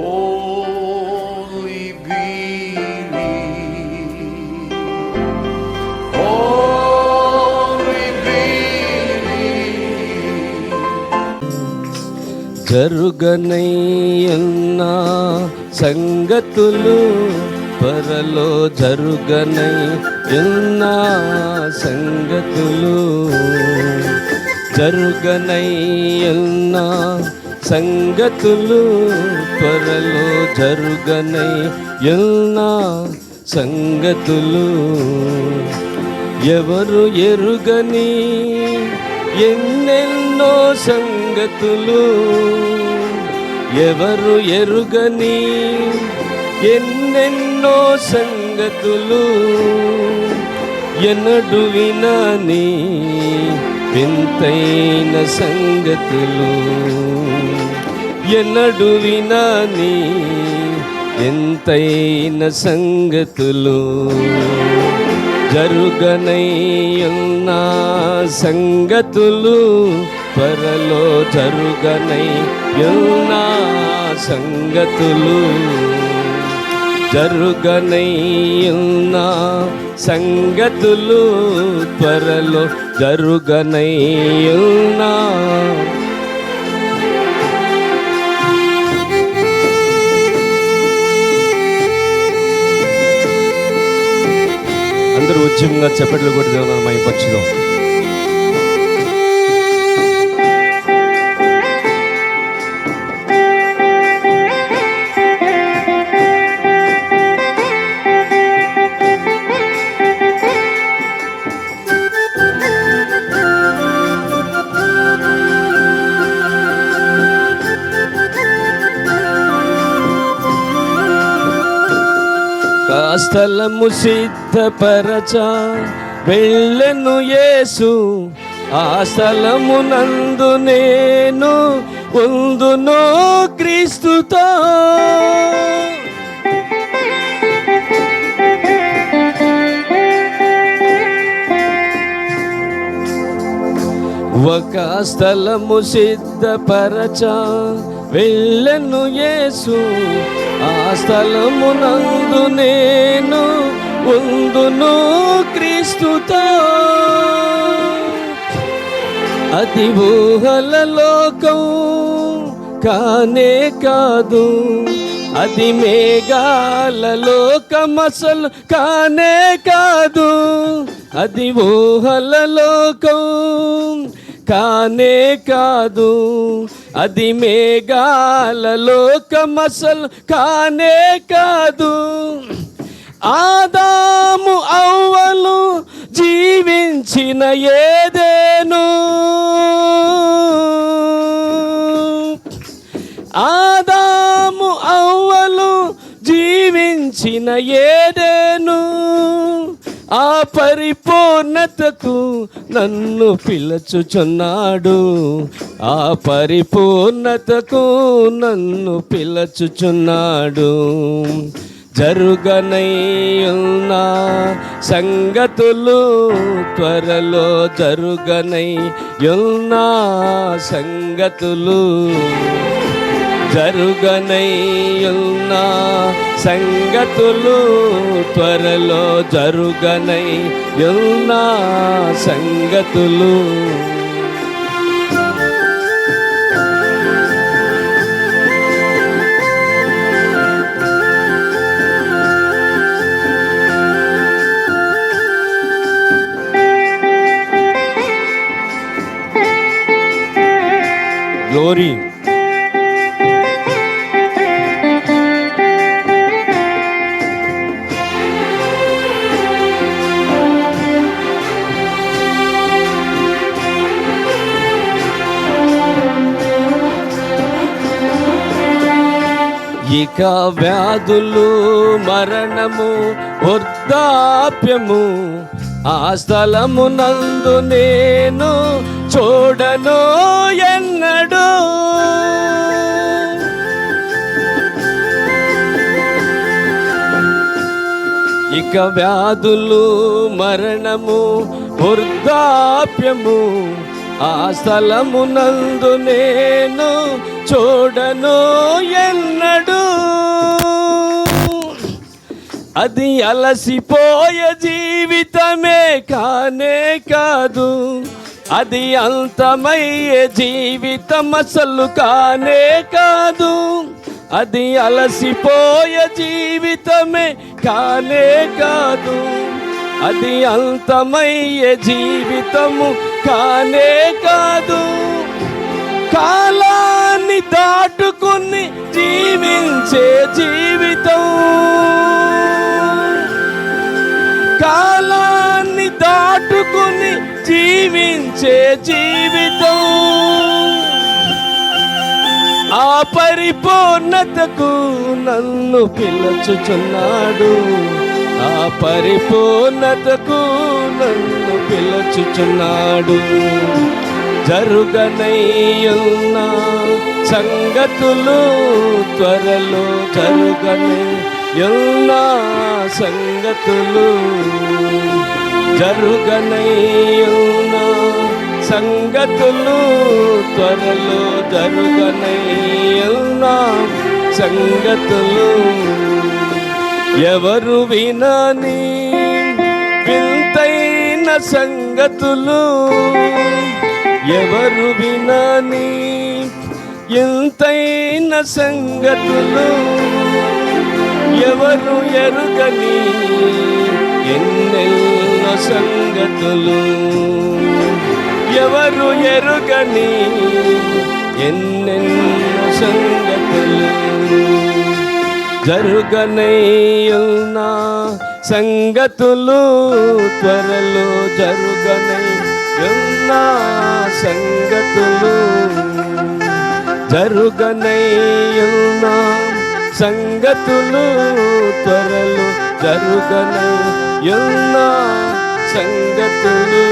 Only believe. Only believe. జరుగనయ్యన్న సంగతులు పరలో జరుగనయ్యన్న సంగతులు జరుగనయ్యన్న సంగతులు త్వరలో జరుగనయ్యన్న సంగతులు? ఎవరు ఎరుగని ఎన్నెన్నో సంగతులు? ఎవరు ఎరుగని ఎన్నెన్నో సంగతులు? ఎన్నడు వినని వింతైన సంగతులు? ఎన్నడు వినాని ఎంతైన సంగతులు జరుగనయ్యున్నా సంగతులు పరలో జరుగనయ్యున్నా సంగతులు జరుగనయ్యున్నా సంగతులు త్వరలో జరుగనయ్యున్నా ఉద్యమంగా చెప్పట్లు కొట్టి దేవుని మహిమపరచుదాం స్థలము సిద్ధపరచ వెళ్ళను యేసు. ఆ స్థలము నందు నేను ఉందును క్రీస్తుతో. ఒక స్థలము సిద్ధపరచ వెళ్ళను యేసు ఆ స్థలము నందు నేను ఉందును క్రీస్తుతో. అతి ఊహల లోకం కానే కాదు అది మేఘాల లోకం అసలు కానే కాదు అది ఊహల లోకం కానే కాదు అది మేఘాల లోకం కానే కాదు. ఆదాము అవ్వలు జీవించిన ఏదేను? ఆదాము అవ్వలు జీవించిన ఏదేను? ఆ పరిపూర్ణతకు నన్ను పిలచుచున్నాడు. ఆ పరిపూర్ణతకు నన్ను పిలచుచున్నాడు. జరుగనయ్యున్నా సంగతులు త్వరలో జరుగనయ్యున్న సంగతులు జరుగనయ్యున్న సంగతులు త్వరలో జరుగనయ్యున్న సంగతులు. గ్లోరీ ఇక వ్యాధులు మరణము వృద్ధాప్యము. ఆ స్థలము నందు నేను చూడను ఎన్నడు. ఇక వ్యాధులు మరణము వృద్ధాప్యము. ఆ స్థలము నందు నేను చూడను ఎన్నడు. అది అలసిపోయే జీవితమే కానే కాదు. అది అంతమయ్యే జీవితం అసలు కానే కాదు. అది అలసిపోయే జీవితమే కానే కాదు. అది అంతమయ్యే జీవితము కానే కాదు. కాల పట్టుకుని జీవించే జీవితం. కాలాన్ని దాటుకుని జీవించే జీవితం. ఆ పరిపూర్ణతకు నన్ను పిలుచుచున్నాడు. ఆ పరిపూర్ణతకు నన్ను పిలుచుచున్నాడు. జరుగనయ్యున్న సంగతులు త్వరలో జరుగనయ్యున్న సంగతులు జరుగనయ్యున్న సంగతులు త్వరలో జరుగనయ్యున్న సంగతులు ఎవరు వినని వింతైన సంగతులు ఎవరు వినని? ఎంతైన సంగతులు? ఎవరు ఎరుగని? ఎన్నెన్న సంగతులు? ఎవరు ఎరుగని? ఎన్నెన్న సంగతులు? జరుగనయ్యున్న సంగతులు త్వరలో జరుగనయ్యున్నా సంగతులు జరుగనయ్యున్న. సంగతులు త్వరలు జరుగనయ్యున్న. సంగతులు